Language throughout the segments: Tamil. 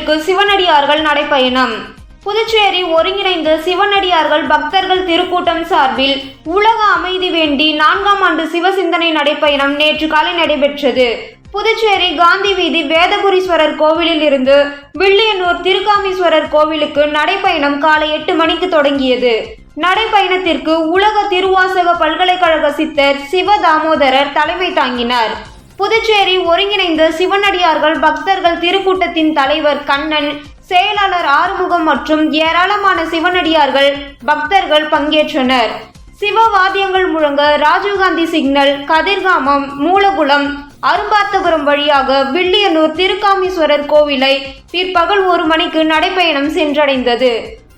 சிவனடியார்கள் நடைப்பயணம் புதுச்சேரி ஒருங்கிணைந்த சிவனடியார்கள் பக்தர்கள் திருக்கூட்டம் சார்பில் உலக அமைதி வேண்டி நான்காம் ஆண்டு சிவசிந்தனை நடைப்பயணம் நேற்று காலை நடைபெற்றது. புதுச்சேரி காந்தி வீதி வேதபுரீஸ்வரர் கோவிலில் இருந்து வில்லியனூர் திருக்காமீஸ்வரர் கோவிலுக்கு நடைப்பயணம் காலை எட்டு மணிக்கு தொடங்கியது. நடைப்பயணத்திற்கு உலக திருவாசக பல்கலைக்கழக சித்தர் சிவ தாமோதரர் தலைமை தாங்கினார். புதுச்சேரி ஒருங்கிணைந்த சிவனடியார்கள் பக்தர்கள் திருக்கூட்டத்தின் தலைவர் கண்ணன் செயலாளர் ஆறுமுகம் மற்றும் ஏராளமான சிவனடியார்கள் பக்தர்கள் பங்கேற்றனர். சிவவாத்தியங்கள் முழங்க ராஜீவ்காந்தி சிக்னல் கதிர்காமம் மூலகுளம் அரும்பாத்தபுரம் வழியாக வில்லியனூர் திருக்காமீஸ்வரர் கோவிலை பிற்பகல் ஒரு மணிக்கு நடைபயணம் சென்றடைந்தது.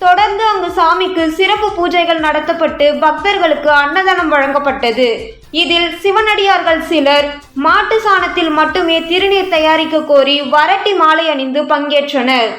தொடர்ந்து அங்கு சாமிக்கு சிறப்பு பூஜைகள் நடத்தப்பட்டு பக்தர்களுக்கு அன்னதானம் வழங்கப்பட்டது. இதில் சிவனடியார்கள் சிலர் மாட்டு சாணத்தில் மட்டுமே திருநீர் தயாரிக்க கோரி வரட்டி மாலை அணிந்து பங்கேற்றனர்.